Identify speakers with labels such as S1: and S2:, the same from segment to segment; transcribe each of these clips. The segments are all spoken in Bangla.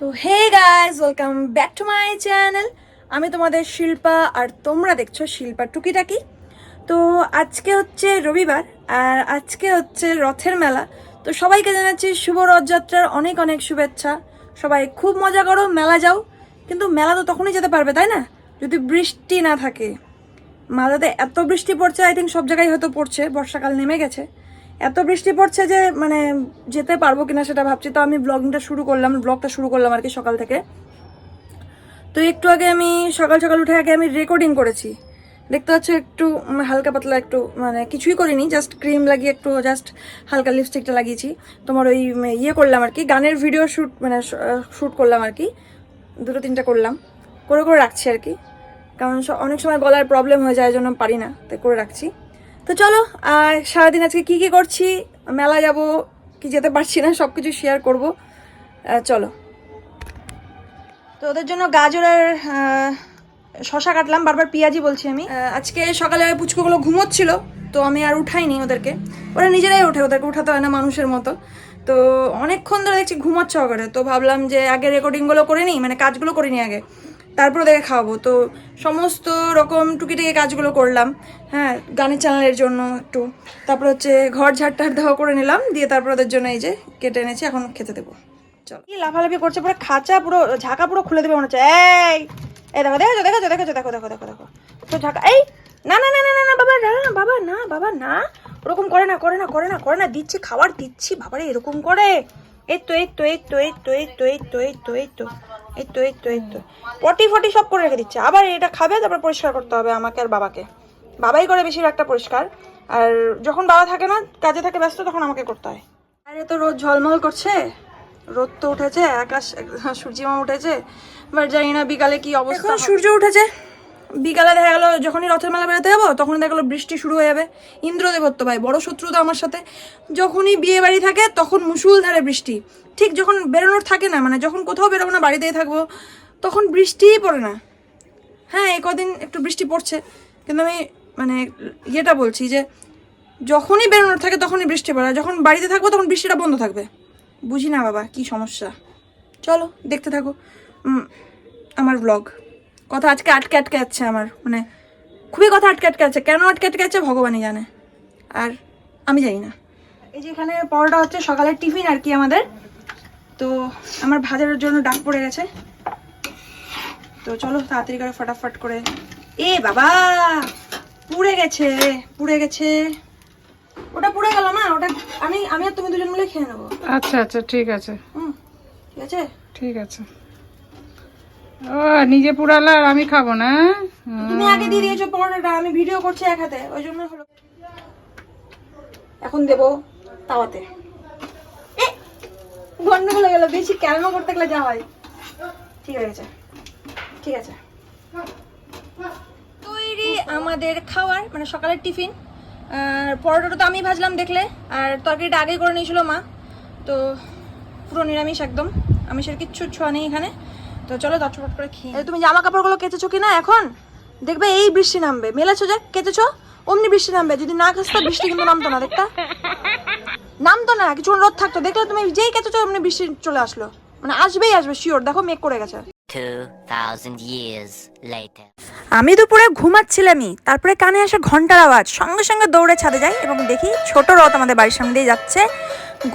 S1: তো hey guys welcome back to my channel. আমি তোমাদের শিল্পা, আর তোমরা দেখছ শিল্পা টুকিটাকি। তো আজকে হচ্ছে রবিবার, আর আজকে হচ্ছে রথের মেলা। তো সবাইকে জানাচ্ছি শুভ রথযাত্রার অনেক অনেক শুভেচ্ছা। সবাই খুব মজা করো, মেলা যাও। কিন্তু মেলা তো তখনই যেতে পারবে, তাই না? যদি বৃষ্টি না থাকে। মালাতে এত বৃষ্টি পড়ছে আই থিঙ্ক সব জায়গায় হয়তো পড়ছে, বর্ষাকাল নেমে গেছে। এত বৃষ্টি পড়ছে যে মানে যেতে পারব কিনা সেটা ভাবছি। তো আমি ব্লগিংটা শুরু করলাম ব্লগটা শুরু করলাম আর কি সকাল থেকে। তো একটু আগে আমি সকাল সকাল উঠে আগে আমি রেকর্ডিং করেছি। দেখতে পাচ্ছ একটু হালকা পাতলা একটু মানে কিছুই করিনি জাস্ট ক্রিম লাগিয়ে একটু জাস্ট হালকা লিপস্টিকটা লাগিয়েছি। তোমার ওই ইয়ে করলাম আর কি, গানের ভিডিও শ্যুট মানে শ্যুট করলাম আর কি। দুটো তিনটা করলাম। করে করে রাখছি আর কি। কারণ অনেক সময় গলার প্রবলেম হয়ে যায় জন্য পারি না, তাই করে রাখছি। তো চলো, আর সারাদিন আজকে কি কি করছি? মেলা যাব, কি যেতে পারছি না সব কিছু শেয়ার করব চলো। তো ওদের জন্য গাজর আর শশা কাটলাম, বারবার পেঁয়াজি বলছি আমি। আজকে সকালে পুচকুগুলো ঘুমোচ্ছিল, তো আমি আর উঠাইনি ওদেরকে। ওরা নিজেরাই ওঠে, ওদেরকে উঠাতে হয় না মানুষের মতো। তো অনেকক্ষণ ধরে দেখছি ঘুমাচ্ছে করে তো ভাবলাম যে আগে রেকর্ডিংগুলো করে নিই মানে কাজগুলো করিনি আগে। তারপর ওদেরকে খাওয়াবো। তো সমস্ত রকম টুকিটাকি কাজগুলো করলাম। হ্যাঁ গানের চ্যানেলের জন্য একটু। তারপর হচ্ছে ঘর ঝাড় টাড় দেওয়া করে নিলাম। দিয়ে তারপর ওদের জন্য এই যে কেটে এনেছি, এখন খেতে দেবো। চলো। কি লাফালাফি করছে, পুরো খাঁচা, পুরো ঝাঁকা পুরো খুলে দেবে মনে হচ্ছে। এই এই দেখো দেখো দেখো দেখো দেখো দেখো দেখো দেখো। তো ঝাঁকা, এই না না না না না, বাবা না বাবা না বাবা, না। ওরকম করে না করে না করে না করে না। দিচ্ছি, খাবার দিচ্ছি, বাবারে, এরকম করে। তো এই তো এই তো এই তো এই তো এই তো এই তো এই তো এই তো এই তো এই তো পটি ফটি সব করে রেখে দিচ্ছে আবার এটা খাবে তারপর পরিষ্কার করতে হবে আমাকে আর বাবাকে বাবাই করে বেশিরভাগটা পরিষ্কার আর যখন বাবা থাকে না কাজে থাকে ব্যস্ত তখন আমাকে করতে হয় আরে তো রোদ ঝলমল করছে রোদ তো উঠেছে আকাশ সূর্যিমা উঠেছে বাট জানি না বিকালে কি অবস্থা সূর্য উঠেছে বিকালে দেখা গেলো, যখনই রথের মেলা বেরোতে যাব তখন দেখা গেলো বৃষ্টি শুরু হয়ে যাবে। ইন্দ্রদেবত্ব ভাই, বড় শত্রু তো আমার সাথে। যখনই বিয়ে বাড়ি থাকে, তখন মুসুলধারে বৃষ্টি। ঠিক যখন বেরোনোর থাকে না মানে যখন কোথাও বেরোবো না, বাড়িতেই থাকব, তখন বৃষ্টিই পড়ে না। হ্যাঁ এই কদিন একটু বৃষ্টি পড়ছে, কিন্তু আমি মানে ইয়েটা বলছি যে, যখনই বেরোনোর থাকে, তখনই বৃষ্টি পড়ে। যখন বাড়িতে থাকব, তখন বৃষ্টিটা বন্ধ থাকবে। বুঝি না বাবা, কি সমস্যা। চলো, দেখতে থাকো। আমার ব্লগ কথা আজকে আটকে আটকে যাচ্ছে আমার মানে খুবই কথা আটকে আটকে যাচ্ছে কেন আটকে আটকে যাচ্ছে ভগবানই জানে। আর আমি জানি না। এই যে এখানে পরোটা হচ্ছে সকালের টিফিন আর কি আমাদের। তো আমার ভাজার জন্য ডাক পড়ে গেছে। তো চলো তাড়াতাড়ি করে ফটাফট করে। এ বাবা! পুড়ে গেছে পুড়ে গেছে। ওটা পুড়ে গেল না? ওটা আমি আমি আর তুমি দুজন মিলে খেয়ে নেব।
S2: আচ্ছা আচ্ছা ঠিক আছে।
S1: হুম ঠিক আছে?
S2: ঠিক আছে। ও, নিজে পুরালা আর আমি খাব না?
S1: তুমি আগে দিয়ে দিয়েছ পরোটাটা, আমি ভিডিও করছি এক হাতে, ওই জন্য হলো। এখন দেবো তাওয়াতে। গন্ডগোল হয়ে গেল, বেশি ক্যালমা করতে গেলে যা হয়। ঠিক গেছে। ঠিক আছে। তৈরি আমাদের খাওয়ার মানে সকালের টিফিন। আর পরোটাটা তো আমি ভাজলাম দেখলে। আর তরকারিটা আগেই করে নিয়েছিল মা। তো পুরো নিরামিষ একদম। আমিষের কিচ্ছু ছোঁয়া নেই এখানে। তো চলো করে খেয়ে তুমি জামা কাপড়গুলো কেচেছো কি না এখন? দেখবে এই বৃষ্টি নামবে। মেলেছো যে? কেচেছো? অমনি বৃষ্টি নামবে। যদি না কাচতো বৃষ্টি কিন্তু নামতো না দেখতা নামতো না কিছুক্ষণ রোদ থাকতো। দেখলে তুমি যেই কেচেছো অমনি বৃষ্টি চলে আসলো। মানে আসবেই আসবে শিওর দেখো মেঘ করে গেছে।
S3: 2,000 years later.
S1: আমি দুপুরে ঘুমাচ্ছিলামই। তারপরে কানে আসে ঘণ্টার আওয়াজ। সঙ্গে সঙ্গে দৌড়ে ছাদে যাই এবং দেখি ছোট রথ আমাদের বাড়ির সামনে দিয়ে যাচ্ছে।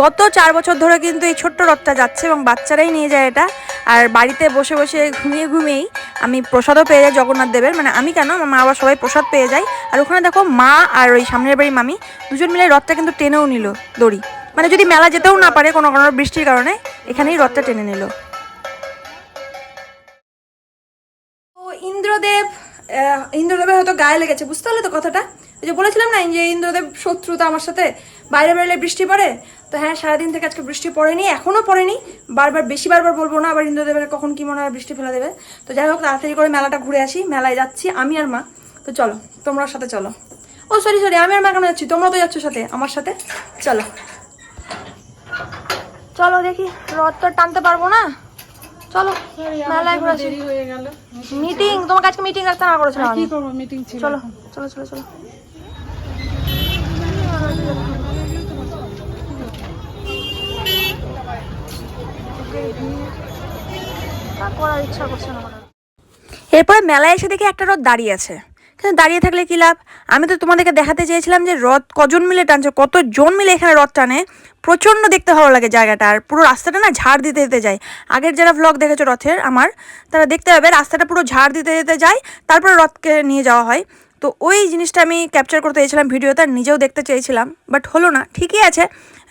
S1: গত চার বছর ধরে কিন্তু এই ছোট্ট রথটা যাচ্ছে এবং বাচ্চারাই নিয়ে যায় এটা। আর বাড়িতে বসে বসে ঘুমিয়ে ঘুমিয়েই আমি প্রসাদও পেয়ে যাই জগন্নাথ দেবের। মানে আমি কেন? আমার মা বাবা সবাই প্রসাদ পেয়ে যায়। আর ওখানে দেখো মা আর ওই সামনের বাড়ির মামি দুজন মিলে রথটা কিন্তু টেনেও নিল দড়ি। মানে যদি মেলা যেতেও না পারে কোনো কোনো বৃষ্টির কারণে, এখানেই রথটা টেনে নিল। ইন্দ্রদেব ইন্দ্রদেবের হয়তো গায়ে লেগেছে, বুঝতে পারলে তো কথাটা? ওই যে বলেছিলাম না যে ইন্দ্রদেব শত্রুতা আমার সাথে বাইরে বেরোলে বৃষ্টি পড়ে তো হ্যাঁ সারাদিন থেকে আজকে বৃষ্টি পড়েনি এখনও পড়েনি বারবার বেশি বারবার বলব না আবার ইন্দ্রদেবের কখন কি মনে হয় বৃষ্টি ফেলে দেবে। তো যাই হোক তাড়াতাড়ি করে মেলাটা ঘুরে আসি মেলায় যাচ্ছি আমি আর মা। তো চলো তোমরা সাথে চলো। ও সরি সরি আমি আর মা কেন যাচ্ছি? তোমরা তো যাচ্ছ সাথে আমার সাথে? চলো। চলো দেখি রথ তো টানতে পারব না? চলো মেলায় ঘুরে আসি।
S2: হয়ে গেল।
S1: মিটিং তোমাকে আজকে মিটিং রাখতে না করেছিলাম
S2: কি করব? মিটিং
S1: চলো চলো চলো চলো আর করার এরপরে মেলায় এসে দেখি একটা রথ দাঁড়িয়ে আছে। কিন্তু দাঁড়িয়ে থাকলে কি লাভ? আমি তো তোমাদেরকে দেখাতে চেয়েছিলাম যে রথ কজন মিলে টানছে, কতজন মিলে এখানে রথ টানে। প্রচণ্ড দেখতে ভালো লাগে জায়গাটা, আর পুরো রাস্তাটা না ঝাড় দিতে দিতে যায়। আগের যারা ভ্লগ দেখেছ রথের আমার, তারা দেখতে পাবে রাস্তাটা পুরো ঝাড় দিতে দিতে যায়, তারপরে রথকে নিয়ে যাওয়া হয়। তো ওই জিনিসটা আমি ক্যাপচার করতে চেয়েছিলাম ভিডিওতে আর নিজেও দেখতে চেয়েছিলাম বাট হলো না ঠিকই আছে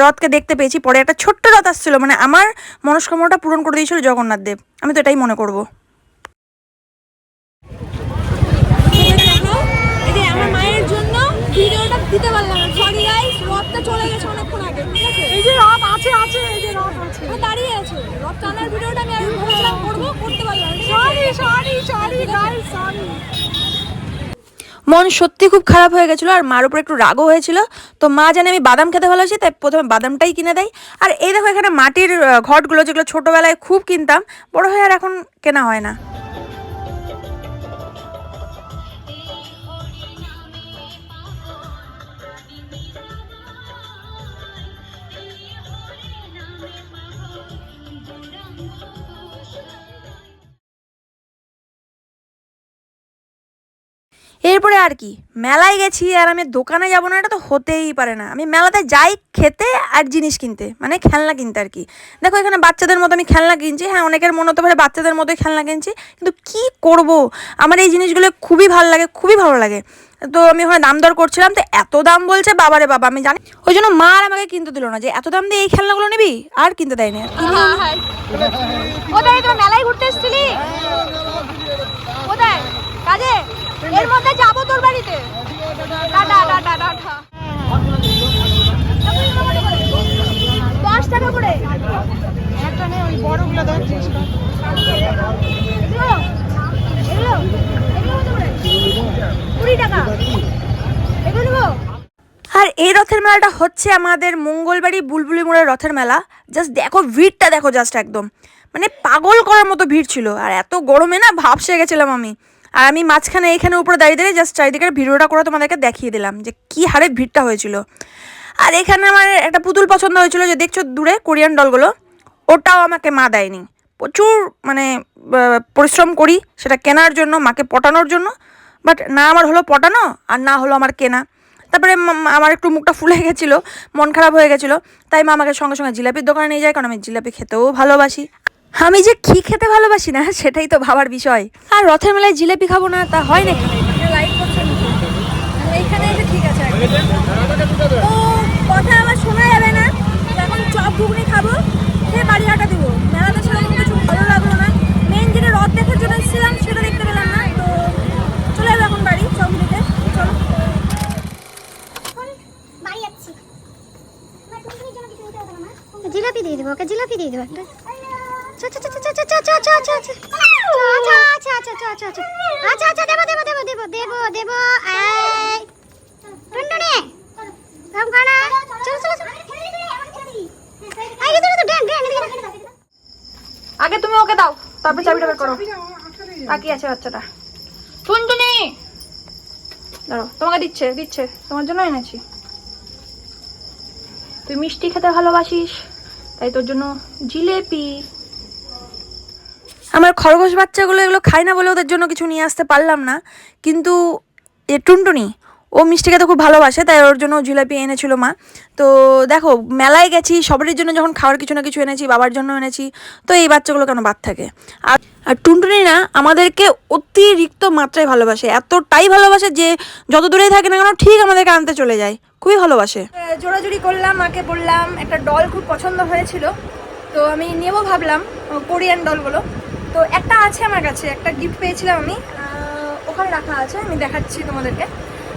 S1: রথকে দেখতে পেয়েছি পরে একটা ছোট্ট রথ আসছিল মানে আমার মনস্কামনাটা পূরণ করে দিয়েছিল জগন্নাথ দেব আমি তো এটাই মনে করব। এই আমার মায়ের জন্য ভিডিওটা দিতে পারলাম না সরি গাইস রথটা চলে গেছে অনেকক্ষণ আগে ঠিক আছে? এই যে রথ আছে আছে এই যে রথ আছে। ও দাঁড়িয়ে আছে রথ টানার ভিডিওটা আমি আগে ভেবেছিলাম করব করতে পারলাম sorry sorry sorry guys sorry মন সত্যি খুব খারাপ হয়ে গেছিল আর মার উপর একটু রাগও হয়েছিল। তো মা জানে আমি বাদাম খেতে ভালোবাসি, তাই প্রথমে বাদামটাই কিনে দেয়। আর এই দেখো এখানে মাটির ঘটগুলো যেগুলো ছোটোবেলায় খুব কিনতাম, বড় হয়ে আর এখন কেনা হয় না। এরপরে আর কি, মেলায় গেছি আর আমি দোকানে যাব না, এটা তো হতেই পারে না। আমি মেলাতে যাই খেতে আর জিনিস কিনতে মানে খেলনা কিনতে আর কি। দেখো এখানে বাচ্চাদের মতো আমি খেলনা কিনছি হ্যাঁ অনেকের মনে হতে পারে বাচ্চাদের মতোই খেলনা কিনছি, কিন্তু কি করব? আমার এই জিনিসগুলো খুবই ভালো লাগে, খুবই ভালো লাগে। তো আমি ওখানে দাম দর করছিলাম, তো এত দাম বলছে বাবারে বাবা, আমি জানি, ওই জন্য মা আর আমাকে কিনতে দিল না যে, এত দাম দিয়ে এই খেলনাগুলো নিবি? আর কিনতে দেয়নি আর।
S4: কোথায় তোরা মেলায় ঘুরতে কোথায় কাজে এর মধ্যে যাব তোর বাড়িতে টাটা টাটা টাটা দশ টাকা করে
S2: একটা নেই ওই বড়গুলো ধরছিস
S4: এগুলো এগুলো এগুলো কত করে কুড়ি টাকা এগুলো নেব
S1: আর এই রথের মেলাটা হচ্ছে আমাদের মঙ্গলবাড়ি বুলবুলি মোড়ের রথের মেলা। জাস্ট দেখো, ভিড়টা দেখো জাস্ট একদম। মানে পাগল করার মতো ভিড় ছিল। আর এত গরমে না ভাবসে গেছিলাম আমি। আর আমি মাঝখানে এখানে উপরে দাঁড়িয়ে দাঁড়িয়ে জাস্ট চারিদিকের ভিডিওটা করে তোমাদেরকে দেখিয়ে দিলাম যে কি হারে ভিড়টা হয়েছিল। আর এখানে আমার একটা পুতুল পছন্দ হয়েছিল যে দেখছ দূরে কোরিয়ান ডলগুলো? ওটাও আমাকে মা দেয়নি। প্রচুর মানে পরিশ্রম করি সেটা কেনার জন্য, মাকে পটানোর জন্য। বাট না আমার হলো পটানো, আর না হলো আমার কেনা। তারপরে আমার একটু মুখটা ফুলে গেছিল, মন খারাপ হয়ে গেছিল, তাই মা আমাকে সঙ্গে সঙ্গে জিলাপির দোকানে নিয়ে যায়, কারণ আমি জিলাপি খেতেও ভালোবাসি। আমি যে কি খেতে ভালোবাসি না, সেটাই তো ভাবার বিষয়। আর রথের মেলায় জিলাপি খাব না, তা হয় নাকি? এইখানে ঠিক আছে কথা আমার শোনা যাবে না এখন চপ ঘুগনি খাব।
S4: দিয়ে দেবো একটা আচ্ছা আচ্ছা দেবো দেবো দেবো দেবো দেবো দেবো টুনটুনি কম খানা চলো চলো
S1: আগে তুমি ওকে দাও তারপরে চাবিটা বের করো বাকি আছে বাচ্চাটা টুনটুনি দাঁড়ো তোমাকে দিচ্ছে দিচ্ছে তোমার জন্য এনেছি তুই মিষ্টি খেতে ভালোবাসিস তাই তোর জন্য জিলেপি। আমার খরগোশ বাচ্চাগুলো এগুলো খায় না বলে ওদের জন্য কিছু নিয়ে আসতে পারলাম না। কিন্তু এ টুনটুনি ও মিষ্টি খেতে খুব ভালোবাসে, তাই ওর জন্য জিলাপি এনেছিল মা। তো দেখো, মেলায় গেছি, সবারই জন্য যখন খাওয়ার কিছু না কিছু এনেছি, বাবার জন্য এনেছি, তো এই বাচ্চাগুলো কেন বাদ থাকে? আর আর টুনটুনি না আমাদেরকে অতিরিক্ত মাত্রায় ভালোবাসে, এতটাই ভালোবাসে যে যত দূরেই থাকে না কেন ঠিক আমাদেরকে আনতে চলে যায়। খুবই ভালোবাসে। জোড়াজুড়ি করলাম, মাকে বললাম, একটা ডল খুব পছন্দ হয়েছিল, তো আমি নেব ভাবলাম কোরিয়ান ডলগুলো তো একটা আছে আমার কাছে, একটা গিফট পেয়েছিলাম আমি ওখানে রাখা আছে, আমি দেখাচ্ছি তোমাদেরকে।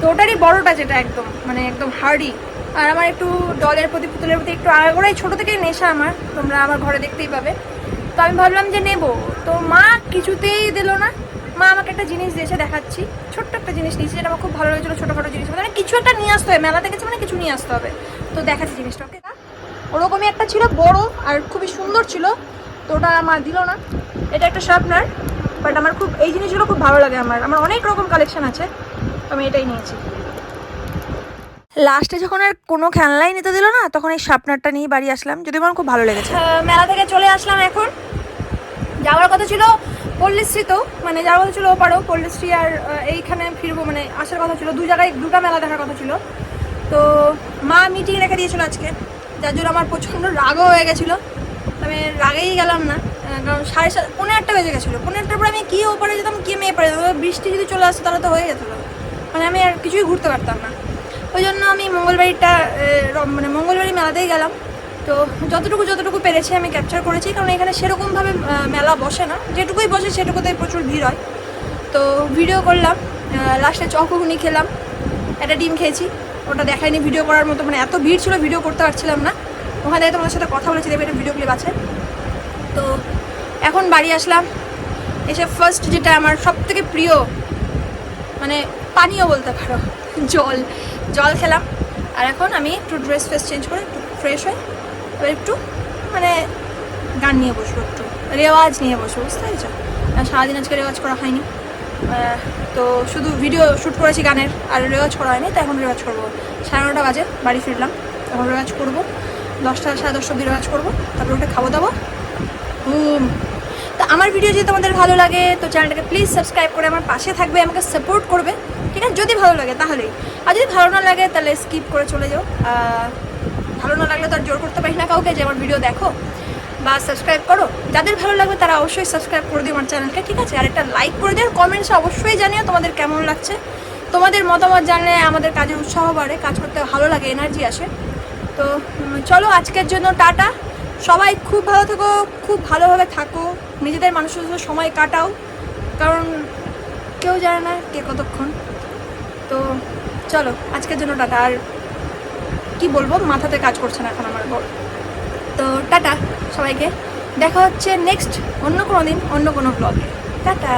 S1: তো ওটারই বড়টা যেটা একদম মানে একদম হার্ডি আর আমার একটু ডলের প্রতি, পুতুলের প্রতি একটু আগাগোড়াই ছোটো থেকেই নেশা আমার, তোমরা আমার ঘরে দেখতেই পাবে। তো আমি ভাবলাম যে নেব। তো মা কিছুতেই দিল না। মা আমাকে একটা জিনিস দিয়েছে দেখাচ্ছি। ছোট্ট একটা জিনিস দিয়েছে যেটা আমার খুব ভালো লেগেছিলো, ছোটোখাটো জিনিস। মানে কিছু একটা নিয়ে আসতে হবে। মেলাতে গেছে মানে কিছু নিয়ে আসতে হবে। তো দেখাচ্ছি জিনিসটা ওকে ওরকমই একটা ছিল, বড় আর খুবই সুন্দর ছিল। তো ওটা আমার দিল না। এটা একটা শার্পনার বাট আমার খুব এই জিনিসগুলো খুব ভালো লাগে আমার। আমার অনেক রকম কালেকশন আছে। আমি এটাই নিয়েছি। লাস্টে যখন আর কোনো খেলনাই নিতে দিল না তখন এই শার্পনারটা নিয়ে বাড়ি আসলাম। যদি আমার খুব ভালো লেগেছে। মেলা থেকে চলে আসলাম এখন। যাওয়ার কথা ছিল পল্লীশ্রী তো মানে যাওয়ার কথা ছিল ওপারও পল্লীশ্রী আর এইখানে ফিরবো মানে আসার কথা ছিল। দু জায়গায় দুটা মেলা দেখার কথা ছিল। তো মা মিটিং রেখে দিয়েছিল আজকে। যার জন্য আমার প্রচণ্ড রাগও হয়ে গেছিল। আমি রাগেই গেলাম না। কারণ সাড়ে সাত পনেরো একটা বেজে গেছিল। পনেরো একটার পরে আমি কি ওপারে যেতাম কি মেয়ে পারে বৃষ্টি যদি চলে আসতো তাহলে তো হয়ে যেত। মানে আমি আর কিছুই ঘুরতে পারতাম না। ওই জন্য আমি মঙ্গলবাড়িটা মানে মঙ্গলবাড়ি মেলাতেই গেলাম। তো যতটুকু যতটুকু পেরেছি আমি ক্যাপচার করেছি, কারণ এখানে সেরকমভাবে মেলা বসে না। যেটুকুই বসে সেটুকুতেই প্রচুর ভিড় হয়। তো ভিডিও করলাম লাস্টে চকগুনি খেলাম, একটা ডিম খেয়েছি। ওটা দেখাইনি ভিডিও করার মতো মানে এত ভিড় ছিল ভিডিও করতে পারছিলাম না। ওখানে তোমাদের সাথে কথা বলেছি, দেখবে একটা ভিডিও ক্লিপ আছে। তো এখন বাড়ি আসলাম। এসে ফার্স্ট যেটা আমার সব থেকে প্রিয় মানে পানীয় বলতে পারো। জল। জল খেলাম। আর এখন আমি একটু ড্রেস ফ্রেস চেঞ্জ করে একটু ফ্রেশ হয়ে এবার একটু মানে গান নিয়ে বসবো একটু। রেওয়াজ নিয়ে বসবো, বুঝতে পেরেছ? সারাদিন আজকে রেওয়াজ করা হয়নি। তো শুধু ভিডিও শ্যুট করেছি গানের। আর রেওয়াজ করা হয়নি, তো এখন রেওয়াজ করব। সাড়ে নটা বাজে, বাড়ি ফিরলাম। এখন রেওয়াজ করব। দশটা, সাড়ে দশটা অব্দি রেওয়াজ করব। তারপরে ওটা খাব দাবো। হুম। তো আমার ভিডিও যদি তোমাদের ভালো লাগে, তো চ্যানেলটাকে প্লিজ সাবস্ক্রাইব করে আমার পাশে থাকবে, আমাকে সাপোর্ট করবে, ঠিক আছে? যদি ভালো লাগে তাহলেই। আর যদি ভালো না লাগে তাহলে স্কিপ করে চলে যাও। ভালো না লাগলে তো আর জোর করতে পারি না কাউকে, যে আমার ভিডিও দেখো বা সাবস্ক্রাইব করো। যাদের ভালো লাগবে তারা অবশ্যই সাবস্ক্রাইব করে দিও আমার চ্যানেলকে ঠিক আছে? আর একটা লাইক করে দিও কমেন্টসে অবশ্যই জানিও তোমাদের কেমন লাগছে। তোমাদের মতামত জানলে আমাদের কাজের উৎসাহ বাড়ে, কাজ করতে ভালো লাগে এনার্জি আসে। তো চলো আজকের জন্য টাটা। সবাই খুব ভালো থেকো, খুব ভালোভাবে থাকো। নিজেদের মানুষের সাথে সময় কাটাও, কারণ কেউ জানে না কে কতক্ষণ। তো চলো, আজকের জন্য টাটা। আর কি বলব, মাথাতে কাজ করছে না এখন আমার বড় তো টাটা সবাইকে। দেখা হচ্ছে নেক্সট অন্য কোনো দিন, অন্য কোনো ব্লগে টাটা।